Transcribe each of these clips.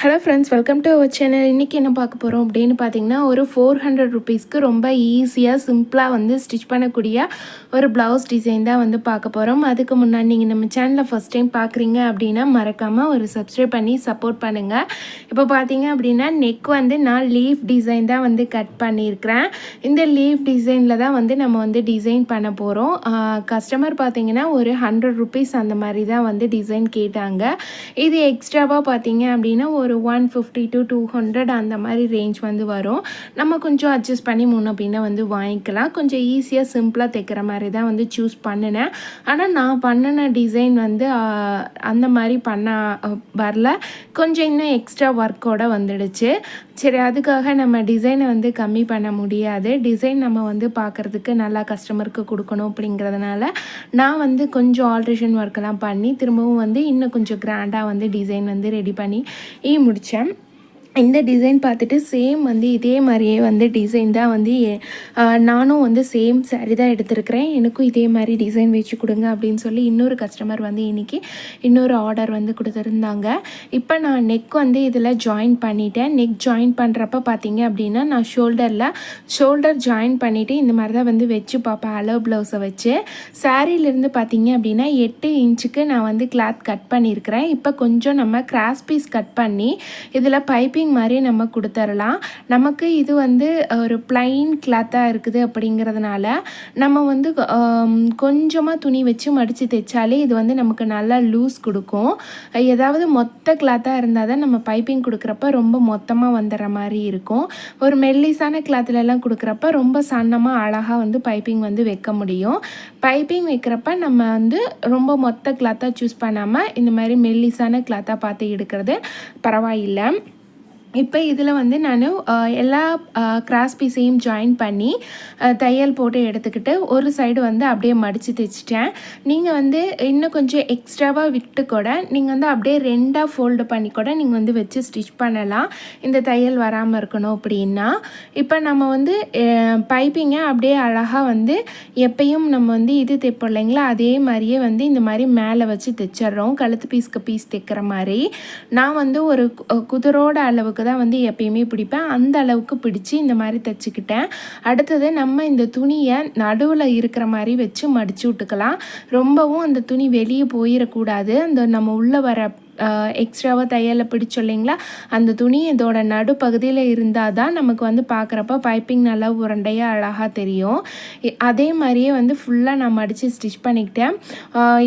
Hello friends welcome to our channel இன்றைக்கி என்ன பார்க்க போகிறோம் அப்படின்னு பார்த்தீங்கன்னா ஒரு ஃபோர் ஹண்ட்ரட் ருபீஸ்க்கு ரொம்ப ஈஸியாக சிம்பிளாக வந்து ஸ்டிச் பண்ணக்கூடிய ஒரு ப்ளவுஸ் டிசைன் தான் வந்து பார்க்க போகிறோம் அதுக்கு முன்னாடி நீங்கள் நம்ம சேனலை ஃபஸ்ட் டைம் பார்க்குறீங்க அப்படின்னா மறக்காமல் ஒரு சப்ஸ்கிரைப் பண்ணி சப்போர்ட் பண்ணுங்கள் இப்போ பார்த்தீங்க அப்படின்னா நெக் வந்து நான் லீஃப் டிசைன் தான் வந்து கட் பண்ணியிருக்கிறேன். இந்த லீஃப் டிசைனில் தான் வந்து நம்ம வந்து டிசைன் பண்ண போகிறோம் கஸ்டமர் பார்த்தீங்கன்னா ஒரு ஹண்ட்ரட் ருபீஸ் அந்த மாதிரி தான் வந்து டிசைன் கேட்டாங்க. இது எக்ஸ்ட்ராவாக பார்த்தீங்க அப்படின்னா ஒரு one fifty to two hundred அந்த மாதிரி ரேஞ்ச் வந்து வரும். நம்ம கொஞ்சம் அட்ஜஸ்ட் பண்ணி முன்ன பின்ன வந்து வாங்கிக்கலாம். கொஞ்சம் ஈஸியாக சிம்பிளாக தைக்கிற மாதிரி தான் வந்து சூஸ் பண்ணினேன். ஆனால் நான் பண்ணின டிசைன் வந்து அந்த மாதிரி பண்ண வரல. கொஞ்சம் இன்னும் எக்ஸ்ட்ரா ஒர்க்கோட வந்துடுச்சு. சரி அதுக்காக நம்ம டிசைனை வந்து கம்மி பண்ண முடியாது. டிசைன் நம்ம வந்து பார்க்குறதுக்கு நல்லா கஸ்டமருக்கு கொடுக்கணும் அப்படிங்கிறதுனால நான் வந்து கொஞ்சம் ஆல்ட்ரேஷன் ஒர்க்கெல்லாம் பண்ணி திரும்பவும் வந்து இன்னும் கொஞ்சம் கிராண்டாக வந்து டிசைன் வந்து ரெடி பண்ணி ஈ முடித்தேன். இந்த டிசைன் பார்த்துட்டு சேம் வந்து இதே மாதிரியே வந்து டிசைன் தான் வந்து நானும் வந்து சேம் சாரீ தான் எடுத்திருக்கிறேன். எனக்கும் இதே மாதிரி டிசைன் வச்சு கொடுங்க அப்படின்னு சொல்லி இன்னொரு கஸ்டமர் வந்து இன்றைக்கி இன்னொரு ஆர்டர் வந்து கொடுத்துருந்தாங்க. இப்போ நான் நெக் வந்து இதில் ஜாயின் பண்ணிட்டேன். நெக் ஜாயின் பண்ணுறப்ப பார்த்தீங்க அப்படின்னா நான் ஷோல்டரில் ஷோல்டர் ஜாயின் பண்ணிவிட்டு இந்த மாதிரி தான் வந்து வச்சு பார்ப்பேன் அலோ ப்ளவுஸை வச்சு. சாரீலேருந்து பார்த்தீங்க அப்படின்னா எட்டு இன்ச்சுக்கு நான் வந்து கிளாத் கட் பண்ணியிருக்கிறேன். இப்போ கொஞ்சம் நம்ம கிராஸ் பீஸ் கட் பண்ணி இதில் பைப்பிங் மாதிரி நம்ம கொடுத்துடலாம் நமக்கு இது வந்து ஒரு பிளைன் கிளாத்தாக இருக்குது அப்படிங்கிறதுனால நம்ம வந்து கொஞ்சமாக துணி வச்சு மடித்து தைச்சாலே இது வந்து நமக்கு நல்லா லூஸ் கொடுக்கும். ஏதாவது மொத்த கிளாத்தாக இருந்தால் தான் நம்ம பைப்பிங் கொடுக்குறப்ப ரொம்ப மொத்தமாக வந்துடுற மாதிரி இருக்கும். ஒரு மெல்லிசான கிளாத்துலலாம் கொடுக்குறப்ப ரொம்ப சன்னமாக அழகாக வந்து பைப்பிங் வந்து வைக்க முடியும். பைப்பிங் வைக்கிறப்ப நம்ம வந்து ரொம்ப மொத்த கிளாத்தாக சூஸ் பண்ணாமல் இந்த மாதிரி மெல்லிசான கிளாத்தாக பார்த்து எடுக்கிறது பரவாயில்லை. இப்போ இதில் வந்து நான் எல்லா கிராஸ் பீஸையும் ஜாயின் பண்ணி தையல் போட்டு எடுத்துக்கிட்டு ஒரு சைடு வந்து அப்படியே மடித்து தைச்சிட்டேன். நீங்கள் வந்து இன்னும் கொஞ்சம் எக்ஸ்ட்ராவாக விட்டு கூட நீங்கள் வந்து அப்படியே ரெண்டாக ஃபோல்டு பண்ணி கூட நீங்கள் வந்து வச்சு ஸ்டிச் பண்ணலாம். இந்த தையல் வராமல் இருக்கணும் அப்படின்னா. இப்போ நம்ம வந்து பைப்பிங்கை அப்படியே அழகாக வந்து எப்பயும் நம்ம வந்து இது தைப்போம் இல்லைங்களா? அதே மாதிரியே வந்து இந்த மாதிரி மேலே வச்சு தைச்சிட்றோம். கழுத்து பீஸ்க்கு பீஸ் தைக்கிற மாதிரி. நான் வந்து ஒரு குதிரோட அளவுக்கு தான் வந்து எப்பயுமே பிடிப்பேன். அந்த அளவுக்கு பிடிச்சி இந்த மாதிரி தைச்சிக்கிட்டேன். அடுத்தது நம்ம இந்த துணியை நடுவில் இருக்கிற மாதிரி வச்சு மடித்து விட்டுக்கலாம். ரொம்பவும் அந்த துணி வெளியே போயிடக்கூடாது அந்த நம்ம உள்ளே வர எக்ஸ்ட்ராவாக தையலை பிடிச்சோம் இல்லைங்களா? அந்த துணி இதோட நடுப்பகுதியில் இருந்தால் தான் நமக்கு வந்து பார்க்குறப்ப பைப்பிங் நல்லா உருண்டையாக அழகாக தெரியும். அதே மாதிரியே வந்து ஃபுல்லாக நான் மடித்து ஸ்டிச் பண்ணிக்கிட்டேன்.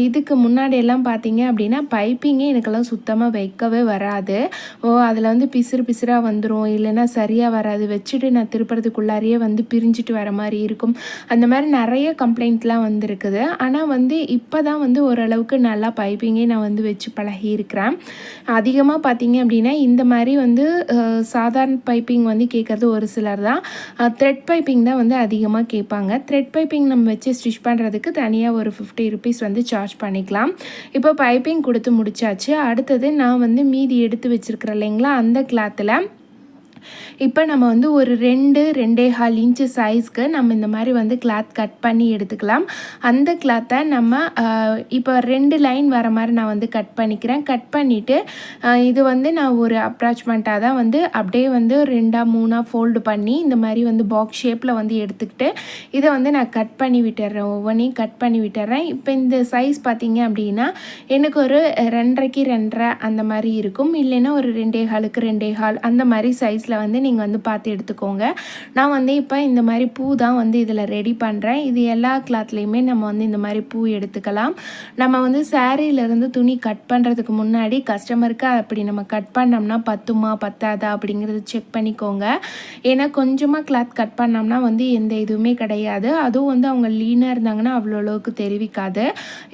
இதுக்கு முன்னாடியெல்லாம் பார்த்தீங்க அப்படின்னா பைப்பிங்கே எனக்கெல்லாம் சுத்தமாக வைக்கவே வராது. ஓ அதில் வந்து பிசுறு பிசுறாக வந்துடும் இல்லைன்னா சரியாக வராது. வச்சுட்டு நான் திருப்புறதுக்குள்ளாரியே வந்து பிரிஞ்சுட்டு வர மாதிரி இருக்கும். அந்த மாதிரி நிறைய கம்ப்ளைண்ட்லாம் வந்துருக்குது. ஆனால் வந்து இப்போ தான் வந்து ஓரளவுக்கு நல்லா பைப்பிங்கே நான் வந்து வச்சு பழகி இருக்கிறேன் அதிகமாக பார்த்தீங்க அப்படின்னா இந்த மாதிரி வந்து சாதாரண பைப்பிங் வந்து கேட்குறது ஒரு சிலர் தான். த்ரெட் பைப்பிங் தான் வந்து அதிகமாக கேட்பாங்க. த்ரெட் பைப்பிங் நம்ம வச்சு ஸ்டிச் பண்ணுறதுக்கு தனியாக ஒரு ஃபிஃப்டி ருபீஸ் வந்து சார்ஜ் பண்ணிக்கலாம். இப்போ பைப்பிங் கொடுத்து முடிச்சாச்சு. அடுத்தது நான் வந்து மீதி எடுத்து வச்சுருக்கிறேன் இல்லைங்களா அந்த கிளாத்தில் இப்போ நம்ம வந்து ஒரு ரெண்டு ரெண்டே ஹால் இன்ச்சு சைஸ்க்கு நம்ம இந்த மாதிரி வந்து கிளாத் கட் பண்ணி எடுத்துக்கலாம். அந்த கிளாத்தை நம்ம இப்போ ரெண்டு லைன் வர மாதிரி நான் வந்து கட் பண்ணிக்கிறேன். கட் பண்ணிவிட்டு இது வந்து நான் ஒரு அப்ராச்மெண்ட்டாக தான் வந்து அப்படியே வந்து ரெண்டாக மூணாக ஃபோல்டு பண்ணி இந்த மாதிரி வந்து பாக்ஸ் ஷேப்பில் வந்து எடுத்துக்கிட்டு இதை வந்து நான் கட் பண்ணி விட்டுறேன். ஒவ்வொன்றையும் கட் பண்ணி விட்டுறேன். இப்போ இந்த சைஸ் பார்த்தீங்க அப்படின்னா எனக்கு ஒரு ரெண்டரைக்கு ரெண்டரை அந்த மாதிரி இருக்கும். இல்லைன்னா ஒரு ரெண்டே ஹாலுக்கு ரெண்டே ஹால் அந்த மாதிரி சைஸில் வந்து நீங்கள் வந்து பார்த்து எடுத்துக்கோங்க. நான் வந்து இப்போ இந்த மாதிரி பூ தான் வந்து இதில் ரெடி பண்ணுறேன் இது எல்லா கிளாத்லேயுமே நம்ம வந்து இந்த மாதிரி பூ எடுத்துக்கலாம். நம்ம வந்து சேரீலேருந்து துணி கட் பண்ணுறதுக்கு முன்னாடி கஸ்டமருக்கு அப்படி நம்ம கட் பண்ணோம்னா பத்துமா பத்தாதா அப்படிங்கிறது செக் பண்ணிக்கோங்க. ஏன்னா கொஞ்சமாக கிளாத் கட் பண்ணோம்னா வந்து எந்த இதுவுமே கிடையாது. அதுவும் வந்து அவங்க லீனாக இருந்தாங்கன்னா அவ்வளோ அளவுக்கு தெரிவிக்காது.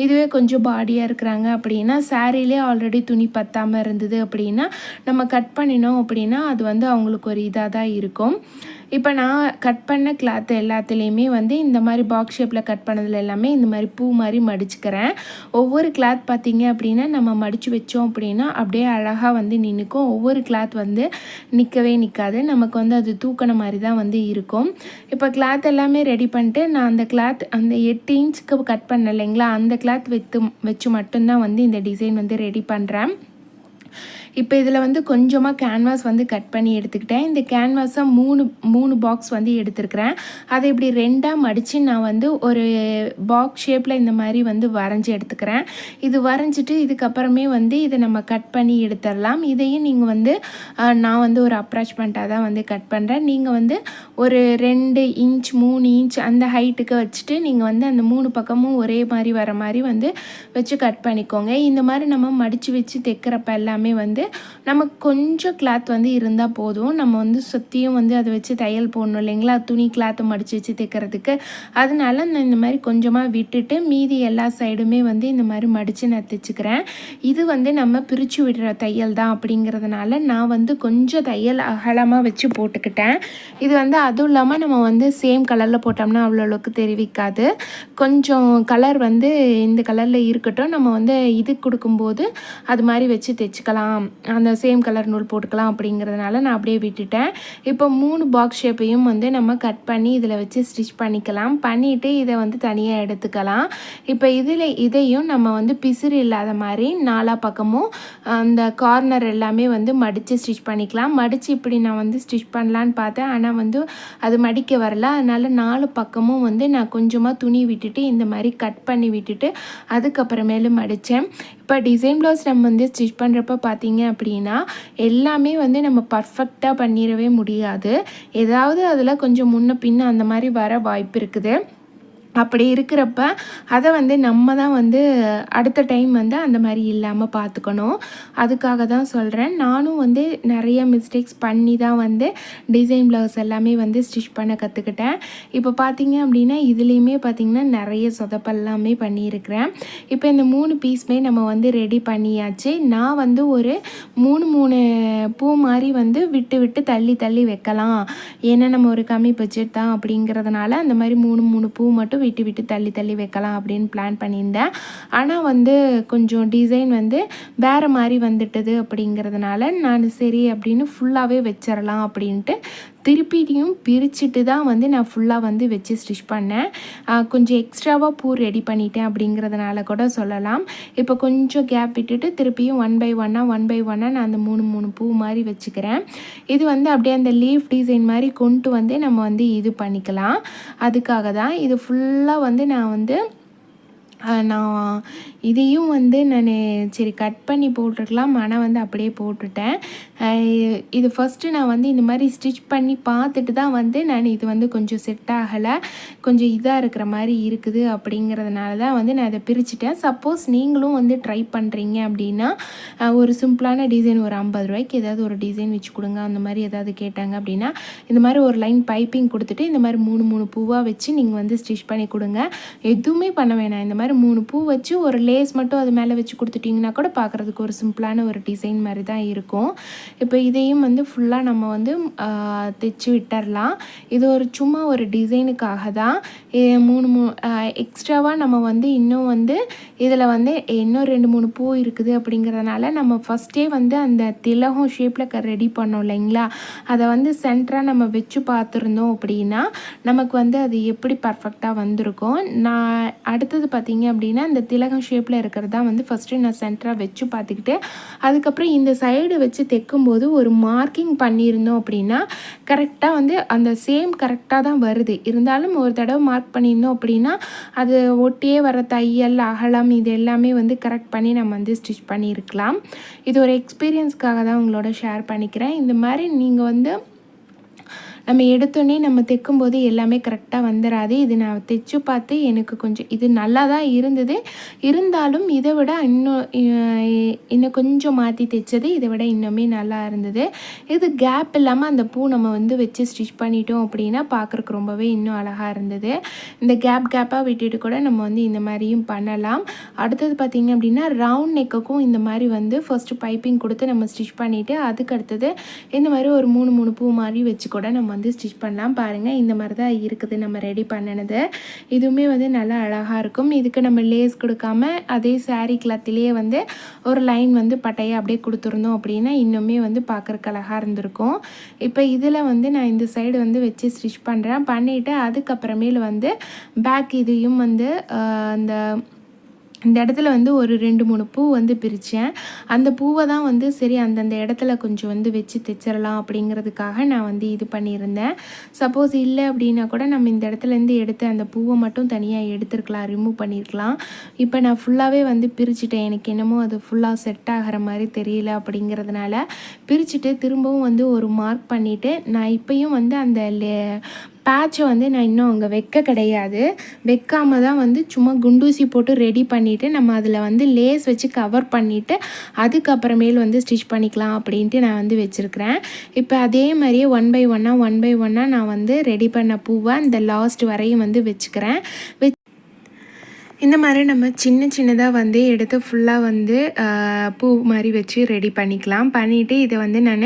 இதுவே கொஞ்சம் பாடியாக இருக்கிறாங்க அப்படின்னா சாரீலே ஆல்ரெடி துணி பத்தாமல் இருந்தது அப்படின்னா நம்ம கட் பண்ணினோம் அப்படின்னா அது வந்து அவங்க அவங்களுக்கு ஒரு இதாக தான் இருக்கும். இப்போ நான் கட் பண்ண கிளாத் எல்லாத்துலேயுமே வந்து இந்த மாதிரி பாக்ஸ் ஷேப்பில் கட் பண்ணதில் எல்லாமே இந்த மாதிரி பூ மாதிரி மடிச்சுக்கிறேன். ஒவ்வொரு கிளாத் பார்த்தீங்க அப்படின்னா நம்ம மடித்து வச்சோம் அப்படின்னா அப்படியே அழகாக வந்து நின்றுக்கும் ஒவ்வொரு கிளாத் வந்து நிற்கவே நிற்காது நமக்கு வந்து அது தூக்கின மாதிரி தான் வந்து இருக்கும். இப்போ கிளாத் எல்லாமே ரெடி பண்ணிட்டு நான் அந்த கிளாத் அந்த எட்டு இன்ச்சுக்கு கட் பண்ண இல்லைங்களா? அந்த கிளாத் வைத்து வச்சு மட்டும்தான் வந்து இந்த டிசைன் வந்து ரெடி பண்ணுறேன் இப்போ இதில் வந்து கொஞ்சமாக கேன்வாஸ் வந்து கட் பண்ணி எடுத்துக்கிட்டேன். இந்த கேன்வாஸை மூணு மூணு பாக்ஸ் வந்து எடுத்துருக்கிறேன். அதை இப்படி ரெண்டாக மடித்து நான் வந்து ஒரு பாக்ஸ் ஷேப்பில் இந்த மாதிரி வந்து வரைஞ்சி எடுத்துக்கிறேன். இது வரைஞ்சிட்டு இதுக்கப்புறமே வந்து இதை நம்ம கட் பண்ணி எடுத்துடலாம். இதையும் நீங்கள் வந்து நான் வந்து ஒரு அப்ராச்மெண்ட்டாக தான் வந்து கட் பண்ணுறேன் நீங்கள் வந்து ஒரு ரெண்டு இன்ச் மூணு இன்ச் அந்த ஹைட்டுக்கு வச்சுட்டு நீங்கள் வந்து அந்த மூணு பக்கமும் ஒரே மாதிரி வர மாதிரி வந்து வச்சு கட் பண்ணிக்கோங்க. இந்த மாதிரி நம்ம மடித்து வச்சு தைக்கிறப்ப எல்லாமே வந்து நமக்கு கொஞ்சம் கிளாத் வந்து இருந்தால் போதும். நம்ம வந்து சுற்றியும் வந்து அதை வச்சு தையல் போடணும் இல்லைங்களா? துணி கிளாத்தை மடித்து வச்சு தைக்கிறதுக்கு. அதனால நான் இந்த மாதிரி கொஞ்சமாக விட்டுட்டு மீதி எல்லா சைடுமே வந்து இந்த மாதிரி மடித்து நான் தைச்சிக்கிறேன். இது வந்து நம்ம பிரித்து விடுற தையல் தான் அப்படிங்கிறதுனால நான் வந்து கொஞ்சம் தையல் அகலமாக வச்சு போட்டுக்கிட்டேன். இது வந்து அதுவும் இல்லாமல் நம்ம வந்து சேம் கலரில் போட்டோம்னா அவ்வளோ அளவுக்கு தெரிவிக்காது. கொஞ்சம் கலர் வந்து இந்த கலரில் இருக்கட்டும். நம்ம வந்து இது கொடுக்கும்போது அது மாதிரி வச்சு தைச்சிக்கலாம். அந்த சேம் கலர் நூல் போட்டுக்கலாம் அப்படிங்கிறதுனால நான் அப்படியே விட்டுட்டேன். இப்போ மூணு பாக்ஸ் ஷேப்பையும் வந்து நம்ம கட் பண்ணி இதில் வச்சு ஸ்டிச் பண்ணிக்கலாம். பண்ணிவிட்டு இதை வந்து தனியாக எடுத்துக்கலாம். இப்போ இதில் இதையும் நம்ம வந்து பிசிறு இல்லாத மாதிரி நாலா பக்கமும் அந்த கார்னர் எல்லாமே வந்து மடித்து ஸ்டிச் பண்ணிக்கலாம். மடித்து இப்படி நான் வந்து ஸ்டிச் பண்ணலான்னு பார்த்தேன். ஆனால் வந்து அது மடிக்க வரல. அதனால் நாலு பக்கமும் வந்து நான் கொஞ்சமாக துணி விட்டுட்டு இந்த மாதிரி கட் பண்ணி விட்டுட்டு அதுக்கப்புறமேலும் மடித்தேன் இப்போ டிசைன் ப்ளவுஸ் நம்ம வந்து ஸ்டிச் பண்ணுறப்ப பார்த்தீங்க அப்படின்னா எல்லாமே வந்து நம்ம பர்ஃபெக்டாக பண்ணிடவே முடியாது. ஏதாவது அதில் கொஞ்சம் முன்ன பின்ன அந்த மாதிரி வர வாய்ப்பு இருக்குது. அப்படி இருக்கிறப்ப அதை வந்து நம்ம தான் வந்து அடுத்த டைம் வந்து அந்த மாதிரி இல்லாமல் பார்த்துக்கணும் அதுக்காக தான் சொல்கிறேன் நானும் வந்து நிறைய மிஸ்டேக்ஸ் பண்ணி தான் வந்து டிசைன் ப்ளவுஸ் எல்லாமே வந்து ஸ்டிச் பண்ண கற்றுக்கிட்டேன் இப்போ பார்த்தீங்க அப்படின்னா இதுலேயுமே பார்த்தீங்கன்னா நிறைய சொதப்பெல்லாமே பண்ணியிருக்கிறேன். இப்போ இந்த மூணு பீஸுமே நம்ம வந்து ரெடி பண்ணியாச்சு. நான் வந்து ஒரு மூணு மூணு பூ மாதிரி வந்து விட்டு விட்டு தள்ளி தள்ளி வைக்கலாம். ஏன்னா நம்ம ஒரு கம்மி பட்ஜெட் தான் அப்படிங்கிறதுனால அந்த மாதிரி மூணு மூணு பூ மட்டும் விட்டு விட்டு தள்ளி தள்ளி வைக்கலாம் அப்படின்னு பிளான் பண்ணியிருந்தேன். ஆனால் வந்து கொஞ்சம் டிசைன் வந்து வேறு மாதிரி வந்துட்டது அப்படிங்கிறதுனால நான் சரி அப்படின்னு ஃபுல்லாகவே வச்சிடலாம் அப்படின்ட்டு திருப்பியும் பிரிச்சுட்டு தான் வந்து நான் ஃபுல்லாக வந்து வச்சு ஸ்டிச் பண்ணேன். கொஞ்சம் எக்ஸ்ட்ராவாக பூ ரெடி பண்ணிட்டேன் அப்படிங்கிறதுனால கூட சொல்லலாம். இப்போ கொஞ்சம் கேப் விட்டுட்டு திருப்பியும் ஒன் பை ஒன்னாக ஒன் பை ஒன்னாக நான் அந்த மூணு மூணு பூ மாதிரி வச்சுக்கிறேன். இது வந்து அப்படியே அந்த லீஃப் டிசைன் மாதிரி கொண்டு வந்து நம்ம வந்து இது பண்ணிக்கலாம். அதுக்காக தான் இது ஃபுல்லாக வந்து நான் வந்து நான் இதையும் வந்து நான் சரி கட் பண்ணி போட்டிருக்கலாம். ஆனால் வந்து அப்படியே போட்டுட்டேன். இது ஃபஸ்ட்டு நான் வந்து இந்த மாதிரி ஸ்டிச் பண்ணி பார்த்துட்டு தான் வந்து நான் இது வந்து கொஞ்சம் செட் ஆகலை. கொஞ்சம் இதாக இருக்கிற மாதிரி இருக்குது அப்படிங்கிறதுனால தான் வந்து நான் அதை பிரிச்சுட்டேன். சப்போஸ் நீங்களும் வந்து ட்ரை பண்ணுறீங்க அப்படின்னா ஒரு சிம்பிளான டிசைன் ஒரு ஐம்பது ரூபாய்க்கு ஏதாவது ஒரு டிசைன் வச்சு கொடுங்க. அந்த மாதிரி ஏதாவது கேட்டாங்க அப்படின்னா இந்த மாதிரி ஒரு லைன் பைப்பிங் கொடுத்துட்டு இந்த மாதிரி மூணு மூணு பூவாக வச்சு நீங்கள் வந்து ஸ்டிச் பண்ணி கொடுங்க. எதுவுமே பண்ண வேணாம். இந்த மாதிரி மூணு பூ வச்சு ஒரு லேஸ் மட்டும் அது மேலே வச்சு கொடுத்துட்டிங்கன்னா கூட பார்க்குறதுக்கு ஒரு சிம்பிளான ஒரு டிசைன் மாதிரி தான் இருக்கும். இப்போ இதையும் வந்து ஃபுல்லாக நம்ம வந்து தைச்சு விட்டுறலாம். இது ஒரு சும்மா ஒரு டிசைனுக்காக தான். மூணு மூ எக்ஸ்ட்ராவாக நம்ம வந்து இன்னும் வந்து இதில் வந்து இன்னும் ரெண்டு மூணு பூ இருக்குது அப்படிங்கிறதுனால நம்ம ஃபஸ்ட்டே வந்து அந்த திலகம் ஷேப்பில் க ரெடி பண்ணோம் இல்லைங்களா? அதை வந்து சென்டராக நம்ம வச்சு பார்த்துருந்தோம் அப்படின்னா நமக்கு வந்து அது எப்படி பர்ஃபெக்டாக வந்திருக்கும். நான் அடுத்தது பார்த்தீங்க அப்படின்னா இந்த திலகம் ஷேப் ஷேப்பில் இருக்கிறது தான் வந்து ஃபஸ்ட்டு நான் சென்டராக வச்சு பார்த்துக்கிட்டு அதுக்கப்புறம் இந்த சைடு வச்சு தைக்கும்போது ஒரு மார்க்கிங் பண்ணியிருந்தோம் அப்படின்னா கரெக்டாக வந்து அந்த சேம் கரெக்டாக தான் வருது. இருந்தாலும் ஒரு தடவை மார்க் பண்ணியிருந்தோம் அப்படின்னா அது ஒட்டியே வர தையல் அகலம் இது எல்லாமே வந்து கரெக்ட் பண்ணி நம்ம வந்து ஸ்டிச் பண்ணியிருக்கலாம். இது ஒரு எக்ஸ்பீரியன்ஸ்க்காக தான் உங்களோட ஷேர் பண்ணிக்கிறேன். இந்த மாதிரி நீங்கள் வந்து நம்ம எடுத்தோடனே நம்ம தைக்கும்போது எல்லாமே கரெக்டாக வந்துடாது இது நான் தைச்சு பார்த்து எனக்கு கொஞ்சம் இது நல்லா தான் இருந்தது. இருந்தாலும் இதை விட இன்னும் இன்னும் கொஞ்சம் மாற்றி தைச்சது இதை விட இன்னுமே நல்லா இருந்தது. இது கேப் இல்லாமல் அந்த பூ நம்ம வந்து வச்சு ஸ்டிச் பண்ணிட்டோம் அப்படின்னா பார்க்குறக்கு ரொம்பவே இன்னும் அழகாக இருந்தது. இந்த கேப் கேப்பாக விட்டுட்டு கூட நம்ம வந்து இந்த மாதிரியும் பண்ணலாம். அடுத்தது பார்த்திங்க அப்படின்னா ரவுண்ட் நெக்குக்கும் இந்த மாதிரி வந்து ஃபஸ்ட்டு பைப்பிங் கொடுத்து நம்ம ஸ்டிச் பண்ணிவிட்டு அதுக்கு அடுத்தது இந்த மாதிரி ஒரு மூணு மூணு பூ மாதிரி வச்சு கூட நம்ம வந்து ஸ்டிச் பண்ணலாம். பாருங்கள் இந்த மாதிரி தான் இருக்குது நம்ம ரெடி பண்ணினது. இதுவுமே வந்து நல்லா அழகாக இருக்கும். இதுக்கு நம்ம லேஸ் கொடுக்காம அதே சாரீ கிளாத்திலேயே வந்து ஒரு லைன் வந்து பட்டையை அப்படியே கொடுத்துருந்தோம் அப்படின்னா இன்னுமே வந்து பார்க்குறக்கு அழகாக இருந்திருக்கும். இப்போ இதில் வந்து நான் இந்த சைடு வந்து வச்சு ஸ்டிச் பண்ணுறேன் பண்ணிவிட்டு அதுக்கப்புறமேல் வந்து பேக் இதையும் வந்து அந்த இந்த இடத்துல வந்து ஒரு ரெண்டு மூணு பூ வந்து பிரித்தேன் அந்த பூவை தான் வந்து சரி அந்தந்த இடத்துல கொஞ்சம் வந்து வச்சு தைச்சிடலாம் அப்படிங்கிறதுக்காக நான் வந்து இது பண்ணியிருந்தேன். சப்போஸ் இல்லை அப்படின்னா கூட நம்ம இந்த இடத்துலேருந்து எடுத்து அந்த பூவை மட்டும் தனியாக எடுத்துருக்கலாம் ரிமூவ் பண்ணியிருக்கலாம் இப்போ நான் ஃபுல்லாகவே வந்து பிரிச்சுட்டேன். எனக்கு என்னமோ அது ஃபுல்லாக செட் ஆகிற மாதிரி தெரியல அப்படிங்கிறதுனால பிரிச்சுட்டு திரும்பவும் வந்து ஒரு மார்க் பண்ணிவிட்டு நான் இப்போயும் வந்து அந்த பேட்சை வந்து நான் இன்னும் அங்கே வைக்க கிடையாது. வைக்காம தான் வந்து சும்மா குண்டூசி போட்டு ரெடி பண்ணிவிட்டு நம்ம அதில் வந்து லேஸ் வச்சு கவர் பண்ணிவிட்டு அதுக்கப்புறமேல் வந்து ஸ்டிச் பண்ணிக்கலாம் அப்படின்ட்டு நான் வந்து வச்சுருக்கிறேன். இப்போ அதே மாதிரியே ஒன் பை ஒன்னாக ஒன் பை ஒன்னாக நான் வந்து ரெடி பண்ண பூவை இந்த லாஸ்ட் வரையும் வந்து வச்சுக்கிறேன். வச்சு இந்த மாதிரி நம்ம சின்ன சின்னதாக வந்து எடுத்து ஃபுல்லாக வந்து பூ மாதிரி வச்சு ரெடி பண்ணிக்கலாம். பண்ணிவிட்டு இதை வந்து நான்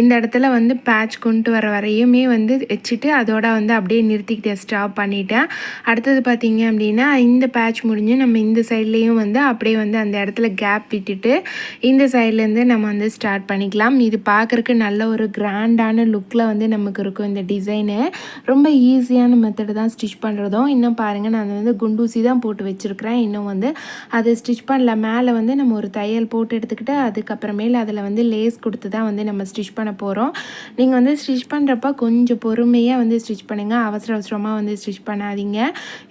இந்த இடத்துல வந்து பேட்ச் கொண்டு வர வரையுமே வந்து வச்சுட்டு அதோட வந்து அப்படியே நிறுத்திக்கிட்டேன் ஸ்டாப் பண்ணிவிட்டேன் அடுத்தது பார்த்திங்க அப்படின்னா இந்த பேட்ச் முடிஞ்சு நம்ம இந்த சைட்லேயும் வந்து அப்படியே வந்து அந்த இடத்துல கேப் விட்டுட்டு இந்த சைட்லேருந்து நம்ம வந்து ஸ்டார்ட் பண்ணிக்கலாம். இது பார்க்குறக்கு நல்ல ஒரு கிராண்டான லுக்கில் வந்து நமக்கு இருக்கும் இந்த டிசைனு ரொம்ப ஈஸியான மெத்தடு தான் ஸ்டிச் பண்ணுறதும் இன்னும் பாருங்கள் நான் வந்து குண்டூசி தான் போட்டு வச்சுருக்கிறேன். இன்னும் வந்து அது ஸ்டிச் பண்ணல. மேலே வந்து நம்ம ஒரு தையல் போட்டு எடுத்துக்கிட்டு அதுக்கப்புறமேல அதில் வந்து லேஸ் கொடுத்து தான் வந்து நம்ம ஸ்டிச் பண்ண போகிறோம் நீங்கள் வந்து ஸ்டிச் பண்ணுறப்ப கொஞ்சம் பொறுமையாக வந்து ஸ்டிச் பண்ணுங்கள் அவசர அவசரமாக வந்து ஸ்டிச் பண்ணாதீங்க.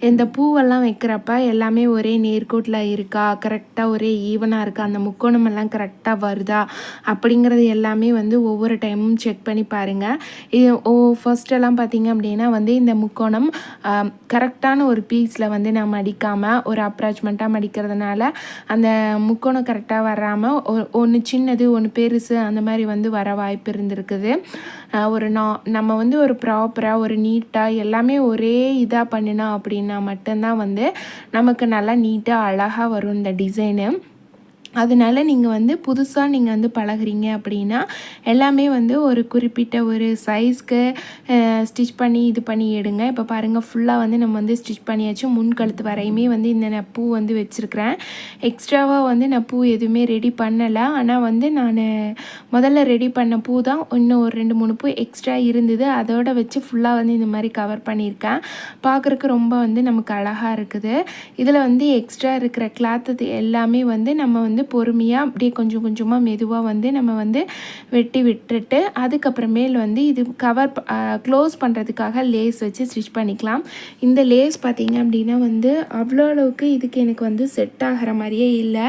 இந்த பூவெல்லாம் வைக்கிறப்ப எல்லாமே ஒரே நேர்கோட்டில் இருக்கா? கரெக்டாக ஒரே ஈவனாக இருக்கா? அந்த முக்கோணமெல்லாம் கரெக்டாக வருதா? அப்படிங்கிறது எல்லாமே வந்து ஒவ்வொரு டைமும் செக் பண்ணி பாருங்கள் இது ஓ ஃபஸ்ட்டெல்லாம் பார்த்தீங்க அப்படின்னா வந்து இந்த முக்கோணம் கரெக்டான ஒரு பீஸில் வந்து நம்ம அடிக்காமல் ஒரு அப்ராச்மெண்ட்டாக மடிக்கிறதுனால அந்த முக்கோணம் கரெக்டாக வராமல் ஒன்று சின்னது ஒன்று பெருசு அந்த மாதிரி வந்து வர வாய்ப்பு இருந்திருக்குது. ஒரு நா நம்ம வந்து ஒரு ப்ராப்பராக ஒரு நீட்டாக எல்லாமே ஒரே இதாக பண்ணினோம் அப்படின்னா மட்டும்தான் வந்து நமக்கு நல்லா நீட்டாக அழகாக வரும் இந்த டிசைனு அதனால் நீங்கள் வந்து புதுசாக நீங்கள் வந்து பழகுறீங்க அப்படின்னா எல்லாமே வந்து ஒரு குறிப்பிட்ட ஒரு சைஸ்க்கு ஸ்டிச் பண்ணி இது பண்ணி எடுங்க. இப்போ பாருங்கள் ஃபுல்லாக வந்து நம்ம வந்து ஸ்டிச் பண்ணியாச்சு. முன்கழுத்து வரையுமே வந்து இந்த நான் பூ வந்து வச்சுருக்கிறேன். எக்ஸ்ட்ராவாக வந்து நான் பூ எதுவுமே ரெடி பண்ணலை. ஆனால் வந்து நான் முதல்ல ரெடி பண்ண பூ தான் இன்னும் ஒரு ரெண்டு மூணு பூ எக்ஸ்ட்ரா இருந்தது. அதோட வச்சு ஃபுல்லாக வந்து இந்த மாதிரி கவர் பண்ணியிருக்கேன். பார்க்குறக்கு ரொம்ப வந்து நமக்கு அழகாக இருக்குது. இதில் வந்து எக்ஸ்ட்ரா இருக்கிற கிளாத்து எல்லாமே வந்து நம்ம வந்து வந்து பொறுமையாக அப்படியே கொஞ்சம் கொஞ்சமாக மெதுவாக வந்து நம்ம வந்து வெட்டி விட்டுட்டு அதுக்கப்புறமேல் வந்து இது கவர் க்ளோஸ் பண்ணுறதுக்காக லேஸ் வச்சு ஸ்டிச் பண்ணிக்கலாம். இந்த லேஸ் பார்த்திங்க அப்படின்னா வந்து அவ்வளோ அளவுக்கு இதுக்கு எனக்கு வந்து செட் ஆகிற மாதிரியே இல்லை.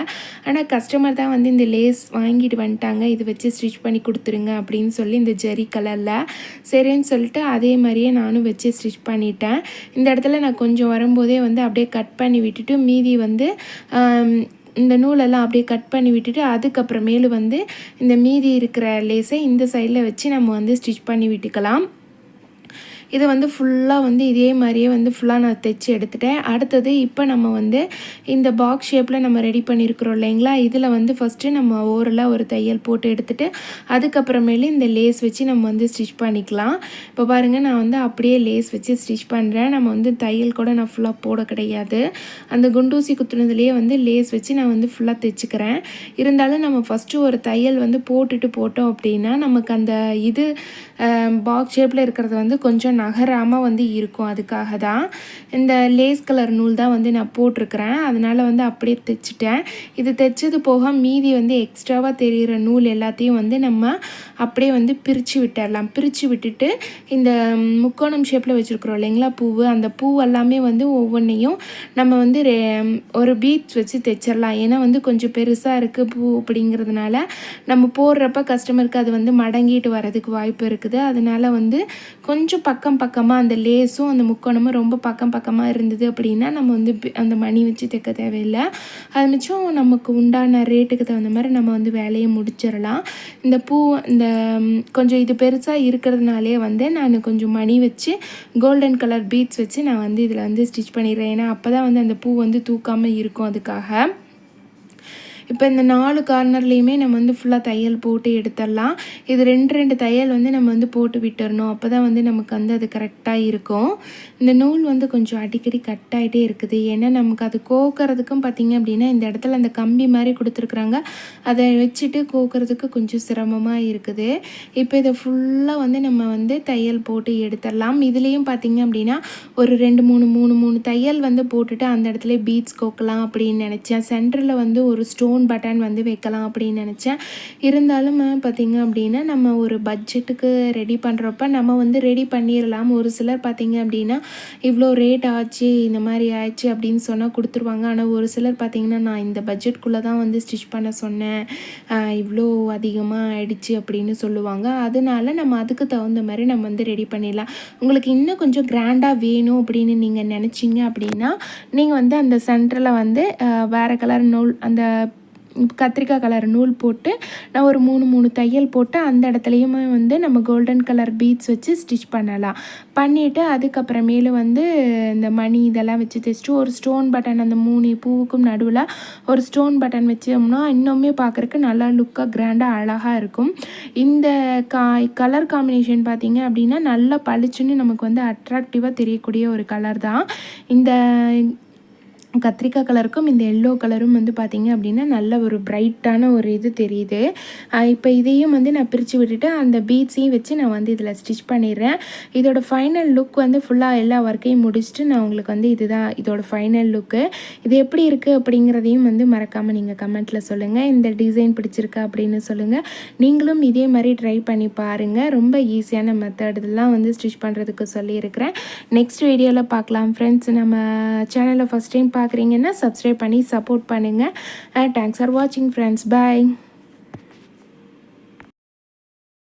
ஆனால் கஸ்டமர் தான் வந்து இந்த லேஸ் வாங்கிட்டு வந்துட்டாங்க இது வச்சு ஸ்டிச் பண்ணி கொடுத்துருங்க அப்படின்னு சொல்லி இந்த ஜெரி கலரில். சரின்னு சொல்லிட்டு அதே மாதிரியே நானும் வச்சு ஸ்டிச் பண்ணிட்டேன். இந்த இடத்துல நான் கொஞ்சம் வரும்போதே வந்து அப்படியே கட் பண்ணி விட்டுட்டு மீதி வந்து இந்த நூலெல்லாம் அப்படியே கட் பண்ணி விட்டுட்டு அதுக்கப்புறமேலு வந்து இந்த மீதி இருக்கிற லேஸை இந்த சைடில் வச்சு நம்ம வந்து ஸ்டிச் பண்ணி விட்டுக்கலாம். இதை வந்து ஃபுல்லாக வந்து இதே மாதிரியே வந்து ஃபுல்லாக நான் தைச்சி எடுத்துட்டேன். அடுத்தது இப்போ நம்ம வந்து இந்த பாக்ஸ் ஷேப்பில் நம்ம ரெடி பண்ணியிருக்கிறோம் இல்லைங்களா? இதில் வந்து ஃபஸ்ட்டு நம்ம ஓரலாக ஒரு தையல் போட்டு எடுத்துகிட்டு அதுக்கப்புறமேலு இந்த லேஸ் வச்சு நம்ம வந்து ஸ்டிச் பண்ணிக்கலாம். இப்போ பாருங்கள் நான் வந்து அப்படியே லேஸ் வச்சு ஸ்டிச் பண்ணுறேன் நம்ம வந்து தையல் கூட நான் ஃபுல்லாக போட கிடையாது. அந்த குண்டூசி குத்துனதுலேயே வந்து லேஸ் வச்சு நான் வந்து ஃபுல்லாக தைச்சிக்கிறேன். இருந்தாலும் நம்ம ஃபஸ்ட்டு ஒரு தையல் வந்து போட்டுட்டு போட்டோம் அப்படின்னா நமக்கு அந்த இது பாக்ஸ் ஷேப்பில் இருக்கிறது வந்து கொஞ்சம் நகராமல் வந்து இருக்கும். அதுக்காக தான் இந்த லேஸ் கலர் நூல் தான் வந்து நான் போட்டிருக்கிறேன். அதனால் வந்து அப்படியே தைச்சிட்டேன். இது தைச்சது போக மீதி வந்து எக்ஸ்ட்ராவாக தெரிகிற நூல் எல்லாத்தையும் வந்து நம்ம அப்படியே வந்து பிரித்து விட்டுடலாம் பிரித்து விட்டுட்டு இந்த முக்கோணம் ஷேப்பில் வச்சுருக்குறோம் இல்லைங்களா பூவு. அந்த பூ எல்லாமே வந்து ஒவ்வொன்றையும் நம்ம வந்து ஒரு பீட்ஸ் வச்சு தைச்சிடலாம் ஏன்னா வந்து கொஞ்சம் பெருசாக இருக்குது பூ அப்படிங்கிறதுனால நம்ம போடுறப்ப கஸ்டமருக்கு அது வந்து மடங்கிட்டு வரதுக்கு வாய்ப்பு இருக்குது. அதனால் வந்து கொஞ்சம் பக்கம் பக்கம் பக்கமாக அந்த லேஸும் அந்த முக்கோணமும் ரொம்ப பக்கம் பக்கமாக இருந்தது அப்படின்னா நம்ம வந்து அந்த மணி வச்சு தைக்க தேவையில்லை. அது மிச்சம் நமக்கு உண்டான ரேட்டுக்கு தகுந்த மாதிரி நம்ம வந்து வேலையை முடிச்சிடலாம். இந்த பூ இந்த கொஞ்சம் இது பெருசாக இருக்கிறதுனாலே வந்து நான் கொஞ்சம் மணி வச்சு கோல்டன் கலர் பீட்ஸ் வச்சு நான் வந்து இதில் வந்து ஸ்டிச் பண்ணிடுறேன். ஏன்னா அப்போ தான் வந்து அந்த பூ வந்து தூக்காமல் இருக்கும் அதுக்காக. இப்போ இந்த நாலு கார்னர்லேயுமே நம்ம வந்து ஃபுல்லாக தையல் போட்டு எடுத்துடலாம். இது ரெண்டு ரெண்டு தையல் வந்து நம்ம வந்து போட்டு விட்டுறணும். அப்போ தான் வந்து நமக்கு வந்து அது கரெக்டாக இருக்கும். இந்த நூல் வந்து கொஞ்சம் அடிக்கடி கட் ஆகிட்டே இருக்குது. ஏன்னா நமக்கு அது கோக்கிறதுக்கும் பார்த்திங்க அப்படின்னா இந்த இடத்துல அந்த கம்பி மாதிரி கொடுத்துருக்குறாங்க. அதை வச்சுட்டு கோக்கிறதுக்கு கொஞ்சம் சிரமமாக இருக்குது. இப்போ இதை ஃபுல்லாக வந்து நம்ம வந்து தையல் போட்டு எடுத்துடலாம். இதுலேயும் பார்த்திங்க அப்படின்னா ஒரு ரெண்டு மூணு மூணு மூணு தையல் வந்து போட்டுட்டு அந்த இடத்துல பீட்ஸ் கோக்கலாம் அப்படின்னு நினச்சேன். சென்டரில் வந்து ஒரு ஸ்டோன் பட்டன் வந்து வைக்கலாம் அப்படின்னு நினச்சேன். இருந்தாலும் பார்த்திங்க அப்படின்னா நம்ம ஒரு பட்ஜெட்டுக்கு ரெடி பண்ணுறப்ப நம்ம வந்து ரெடி பண்ணிடலாம் ஒரு சிலர் பார்த்திங்க அப்படின்னா இவ்வளோ ரேட் ஆச்சு இந்த மாதிரி ஆச்சு அப்படின்னு சொன்னால் கொடுத்துருவாங்க. ஆனால் ஒரு சிலர் பார்த்திங்கன்னா நான் இந்த பட்ஜெட்குள்ளே தான் வந்து ஸ்டிச் பண்ண சொன்னேன். இவ்வளோ அதிகமாக ஆயிடுச்சு அப்படின்னு சொல்லுவாங்க. அதனால நம்ம அதுக்கு தகுந்த மாதிரி நம்ம வந்து ரெடி பண்ணிடலாம் உங்களுக்கு இன்னும் கொஞ்சம் கிராண்டாக வேணும் அப்படின்னு நீங்கள் நினச்சிங்க அப்படின்னா நீங்கள் வந்து அந்த சென்டரில் வந்து வேறு கலர் நூல் அந்த கத்திரிக்காய் கலர் நூல் போட்டு நான் ஒரு மூணு மூணு தையல் போட்டு அந்த இடத்துலையுமே வந்து நம்ம கோல்டன் கலர் பீட்ஸ் வச்சு ஸ்டிச் பண்ணலாம். பண்ணிவிட்டு அதுக்கப்புறமேலு வந்து இந்த மணி இதெல்லாம் வச்சு தைச்சிட்டு ஒரு ஸ்டோன் பட்டன் அந்த மூணு பூவுக்கும் நடுவில் ஒரு ஸ்டோன் பட்டன் வச்சோம்னா இன்னுமே பார்க்குறக்கு நல்லா லுக்காக கிராண்டாக அழகாக இருக்கும். இந்த கா கலர் காம்பினேஷன் பார்த்திங்க அப்படின்னா நல்லா பளிச்சுன்னு நமக்கு வந்து அட்ராக்டிவாக தெரியக்கூடிய ஒரு கலர் தான். இந்த கத்திரிக்காய் கலருக்கும் இந்த எல்லோ கலரும் வந்து பார்த்திங்க அப்படின்னா நல்ல ஒரு ப்ரைட்டான ஒரு இது தெரியுது. இப்போ இதையும் வந்து நான் பிரித்து விட்டுட்டு அந்த பீட்ஸையும் வச்சு நான் வந்து இதில் ஸ்டிச் பண்ணிடுறேன். இதோட ஃபைனல் லுக் வந்து ஃபுல்லாக எல்லா ஒர்க்கையும் முடிச்சுட்டு நான் உங்களுக்கு வந்து இதுதான் இதோட ஃபைனல் லுக்கு இது எப்படி இருக்குது அப்படிங்கிறதையும் வந்து மறக்காமல் நீங்கள் கமெண்ட்டில் சொல்லுங்கள் இந்த டிசைன் பிடிச்சிருக்கா அப்படின்னு சொல்லுங்கள் நீங்களும் இதே மாதிரி ட்ரை பண்ணி பாருங்கள் ரொம்ப ஈஸியான மெத்தட் இதெல்லாம் வந்து ஸ்டிச் பண்ணுறதுக்கு சொல்லியிருக்கிறேன். நெக்ஸ்ட் வீடியோவில் பார்க்கலாம். ஃப்ரெண்ட்ஸ் நம்ம சேனலில் ஃபஸ்ட் டைம் பார்க்குறீங்கன்னா சப்ஸ்கிரைப் பண்ணி சப்போர்ட் பண்ணுங்கள் தேங்க்ஸ் ஃபார் வாட்சிங் ஃப்ரெண்ட்ஸ் பாய்